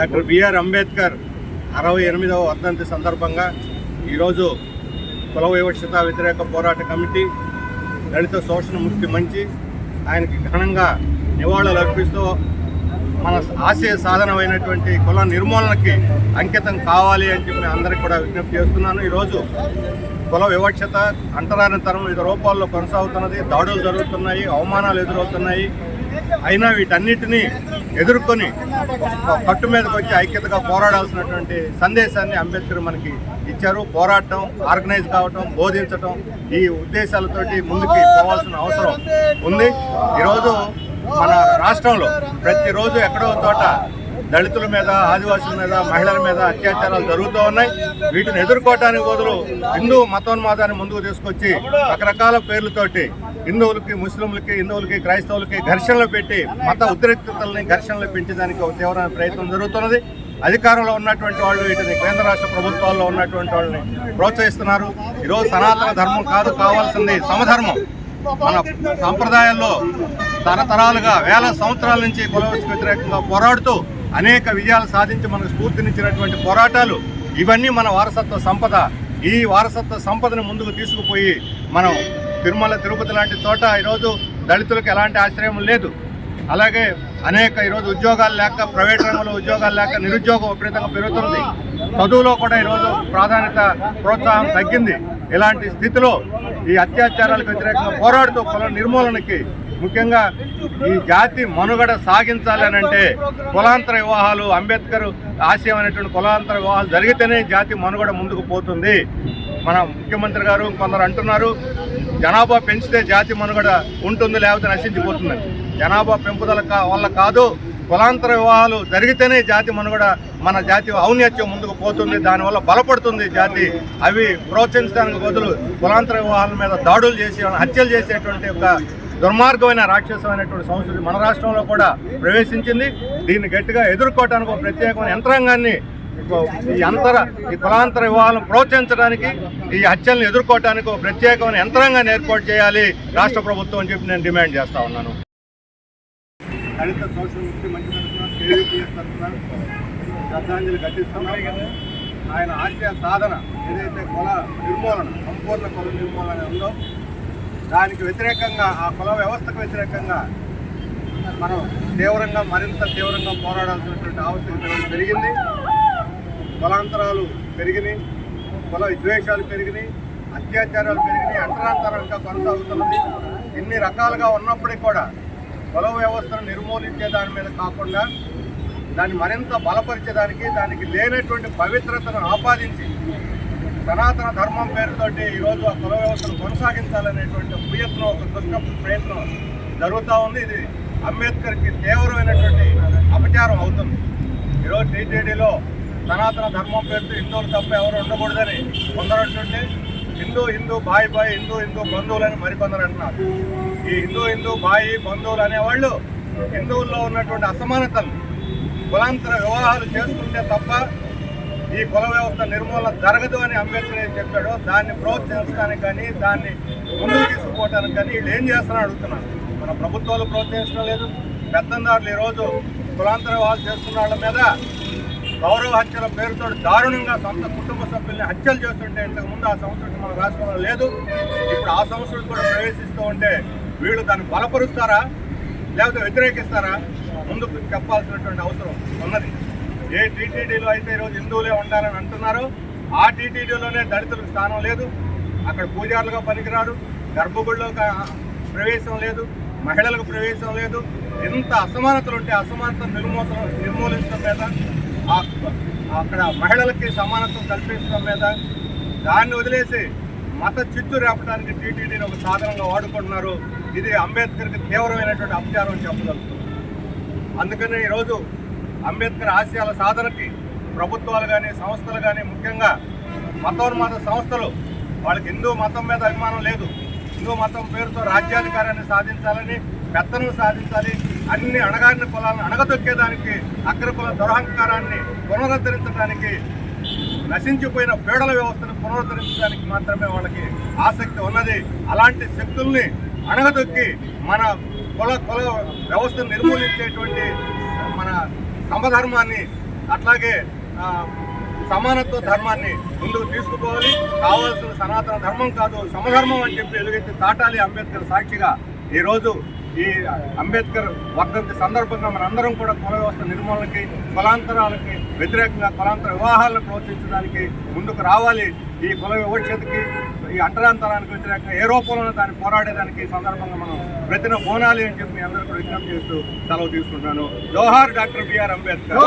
Doctor B R Ambedkar అరవై ఎనిమిదవ వర్ధంతి సందర్భంగా ఈరోజు కుల వివక్షత వ్యతిరేక పోరాట కమిటీ దళిత శోషణ ముక్తి మంచి ఆయనకి ఘనంగా నివాళులు అర్పిస్తూ మన ఆశయ సాధనమైనటువంటి కుల నిర్మూలనకి అంకితం కావాలి అని చెప్పి అందరికి కూడా విజ్ఞప్తి చేస్తున్నాను. ఈరోజు కుల వివక్షత అంటరానితనం వివిధ రూపాల్లో కొనసాగుతున్నది. దాడులు జరుగుతున్నాయి అవమానాలు ఎదురవుతున్నాయి. అయినా వీటన్నిటినీ ఎదుర్కొని కట్టు మీదకి వచ్చి ఐక్యతగా పోరాడాల్సినటువంటి సందేశాన్ని అంబేద్కర్ మనకి ఇచ్చారు. పోరాటం ఆర్గనైజ్ కావటం బోధించటం ఈ ఉద్దేశాలతోటి ముందుకు పోవాల్సిన అవసరం ఉంది. ఈరోజు మన రాష్ట్రంలో ప్రతిరోజు ఎక్కడో చోట దళితుల మీద ఆదివాసుల మీద మహిళల మీద అత్యాచారాలు జరుగుతూ ఉన్నాయి. వీటిని ఎదుర్కోవటానికి బదులు హిందూ మతోన్మాదాన్ని ముందుకు తీసుకొచ్చి రకరకాల పేర్లతోటి హిందువులకి ముస్లింలకి హిందువులకి క్రైస్తవులకి ఘర్షణలు పెట్టి మత ఉద్రిక్తతల్ని ఘర్షణలు పెంచడానికి ఒక తీవ్రమైన ప్రయత్నం జరుగుతున్నది. అధికారంలో ఉన్నటువంటి వాళ్ళు వీటిని కేంద్ర రాష్ట్ర ప్రభుత్వాల్లో ఉన్నటువంటి వాళ్ళని ప్రోత్సహిస్తున్నారు. ఈరోజు సనాతన ధర్మం కాదు కావాల్సింది సమధర్మం. మన సాంప్రదాయాల్లో తరతరాలుగా వేల సంవత్సరాల నుంచి కులవృష్టికి వ్యతిరేకంగా పోరాడుతూ అనేక విజయాలు సాధించి మనకు స్ఫూర్తినిచ్చినటువంటి పోరాటాలు ఇవన్నీ మన వారసత్వ సంపద. ఈ వారసత్వ సంపదను ముందుకు తీసుకుపోయి మనం తిరుమల తిరుపతి లాంటి చోట ఈరోజు దళితులకు ఎలాంటి ఆశ్రయం లేదు. అలాగే అనేక ఈరోజు ఉద్యోగాలు లేక ప్రైవేట్ రంగంలో ఉద్యోగాలు లేక నిరుద్యోగం విపరీతంగా పెరుగుతుంది. చదువులో కూడా ఈరోజు ప్రాధాన్యత ప్రోత్సాహం తగ్గింది. ఇలాంటి స్థితిలో ఈ అత్యాచారాలకు వ్యతిరేకంగా పోరాడుతూ కుల నిర్మూలనకి ముఖ్యంగా ఈ జాతి మనుగడ సాగించాలి అని అంటే కులాంతర వివాహాలు అంబేద్కర్ ఆశయం అనేటువంటి కులాంతర వివాహాలు జరిగితేనే జాతి మనుగడ ముందుకు పోతుంది. మన ముఖ్యమంత్రి గారు కొందరు అంటున్నారు జనాభా పెంచితే జాతి మనుగడ ఉంటుంది లేకపోతే నశించిపోతుందని. జనాభా పెంపుదల కా- వల్ల కాదు కులాంతర వివాహాలు జరిగితేనే జాతి మనుగడ మన జాతి ఔన్నత్యం ముందుకు పోతుంది దానివల్ల బలపడుతుంది జాతి. అవి ప్రోత్సహించడానికి బదులు కులాంతర వివాహాల మీద దాడులు చేసి హత్యలు చేసేటువంటి ఒక దుర్మార్గమైన రాక్షసమైనటువంటి సంస్కృతి మన రాష్ట్రంలో కూడా ప్రవేశించింది. దీన్ని గట్టిగా ఎదుర్కోవడానికి ఒక ప్రత్యేకమైన యంత్రాంగాన్ని ఈ అంతర ఈ కులాంతర వివాహాలను ప్రోత్సహించడానికి ఈ హత్యలను ఎదుర్కోవడానికి ఒక ప్రత్యేకమైన యంత్రాంగాన్ని ఏర్పాటు చేయాలి రాష్ట్ర ప్రభుత్వం అని చెప్పి నేను డిమాండ్ చేస్తా ఉన్నాను. దళిత సోషల్ ముక్తి మంచి కేవీపీఎస్ తరఫున శ్రద్ధాంజలి ఘటిస్తున్నాం ఆయన ఆశయ సాధన ఏదైతే కుల నిర్మూలన సంపూర్ణ కుల నిర్మూలన ఉందో దానికి వ్యతిరేకంగా ఆ కుల వ్యవస్థకు వ్యతిరేకంగా మనం తీవ్రంగా మరింత తీవ్రంగా పోరాడాల్సినటువంటి ఆవశ్యకత పెరిగింది? కులాంతరాలు పెరిగినాయి కుల విద్వేషాలు పెరిగినాయి అత్యాచారాలు పెరిగినాయి అంతరాంతరం కొనసాగుతున్నది. ఇన్ని రకాలుగా ఉన్నప్పటికీ కూడా కుల వ్యవస్థను నిర్మూలించే దాని మీద కాకుండా దాన్ని మరింత బలపరిచేదానికి దానికి లేనటువంటి పవిత్రతను ఆపాదించి సనాతన ధర్మం పేరుతోటి ఈరోజు ఆ కుల వ్యవస్థను కొనసాగించాలనేటువంటి ప్రయత్నం ఒక దుష్ట ప్రయత్నం జరుగుతూ ఉంది. ఇది అంబేద్కర్కి తీవ్రమైనటువంటి అపచారం అవుతుంది. ఈరోజు టీటీడీలో సనాతన ధర్మం పేరుతో హిందువులు తప్ప ఎవరు ఉండకూడదని కొందరు అంటుంటే హిందూ హిందూ బాయ్ బాయ్ హిందూ హిందూ బంధువులని మరికొందరు అంటున్నారు. ఈ హిందూ హిందూ బాయి బంధువులు అనేవాళ్ళు హిందువుల్లో ఉన్నటువంటి అసమానతలు కులాంతర వివాహాలు చేసుకుంటే తప్ప ఈ కుల వ్యవస్థ నిర్మూలన జరగదు అని అంబేద్కర్ ఏం చెప్పాడో దాన్ని ప్రోత్సహించడానికి కానీ దాన్ని ముందుకు తీసుకుపోవటానికి కానీ వీళ్ళు ఏం చేస్తారని అడుగుతున్నారు. మన ప్రభుత్వాలు ప్రోత్సహించడం లేదు. పెద్దందారులు ఈరోజు కులాంతర వివాహాలు చేసుకున్న వాళ్ళ మీద గౌరవ హత్యల పేరుతో దారుణంగా సొంత కుటుంబ సభ్యుల్ని హత్యలు చేస్తుంటే ఇంతకుముందు ఆ సంస్కృతి మన రాష్ట్రంలో లేదు. ఇప్పుడు ఆ సంస్కృతి కూడా ప్రవేశిస్తూ ఉంటే వీళ్ళు దాన్ని బలపరుస్తారా? లేకపోతే వ్యతిరేకిస్తారా? ముందు చెప్పాల్సినటువంటి అవసరం ఉన్నది. ఏ టీటీడీలో అయితే ఈరోజు హిందువులే ఉండాలని అంటున్నారో ఆ టీటీడీలోనే దళితులకు స్థానం లేదు. అక్కడ పూజారులుగా పనికిరారు. గర్భగుడిలో ప్రవేశం లేదు. మహిళలకు ప్రవేశం లేదు. ఎంత అసమానతలు ఉంటే అసమానత నిర్మూల నిర్మూలించడం మీద అక్కడ మహిళలకి సమానత్వం కల్పించడం మీద దాన్ని వదిలేసి మత చిత్తు రేపడానికి టీటీడీని ఒక సాధనంగా వాడుకుంటున్నారు. ఇది అంబేద్కర్కి తీవ్రమైనటువంటి అపచారం అని చెప్పగలుగుతున్నాం. అందుకనే ఈరోజు అంబేద్కర్ ఆశయాల సాధనకి ప్రభుత్వాలు కానీ సంస్థలు కానీ ముఖ్యంగా మతోన్మత సంస్థలు వాళ్ళకి హిందూ మతం మీద అభిమానం లేదు. హిందూ మతం పేరుతో రాజ్యాధికారాన్ని సాధించాలని పెత్తనం సాధించాలి అన్ని అణగారిన కులాలను అణగదొక్కేదానికి అగ్రకుల దురహంకారాన్ని పునరుద్ధరించడానికి నశించిపోయిన పీడల వ్యవస్థను పునరుద్ధరించడానికి మాత్రమే వాళ్ళకి ఆసక్తి ఉన్నది. అలాంటి శక్తుల్ని అణగదొక్కి మన కుల కుల వ్యవస్థను నిర్మూలించేటువంటి మన సమధర్మాన్ని అట్లాగే సమానత్వ ధర్మాన్ని ముందుకు తీసుకుపోవాలి. కావాల్సిన సనాతన ధర్మం కాదు సమధర్మం అని చెప్పి ఎలుగెత్తి దాటాలి అంబేద్కర్ సాక్షిగా ఈరోజు ఈ అంబేద్కర్ వర్ధంతి సందర్భంగా మనందరం కూడా కుల వ్యవస్థ నిర్మూలనకి కులాంతరాలకి వ్యతిరేకంగా కులాంతర వివాహాలను ప్రోత్సహించడానికి ముందుకు రావాలి. ఈ కుల వివక్షతకి ఈ అంటరాంతరానికి వ్యతిరేకంగా ఏ రూపంలో దాన్ని పోరాడేదానికి ఈ సందర్భంగా మనం ప్రతిన బోనాలి అని చెప్పి మీ అందరూ కూడా విజ్ఞప్తి చేస్తూ సెలవు తీసుకుంటున్నాను. జోహార్ డాక్టర్ బిఆర్ అంబేద్కర్.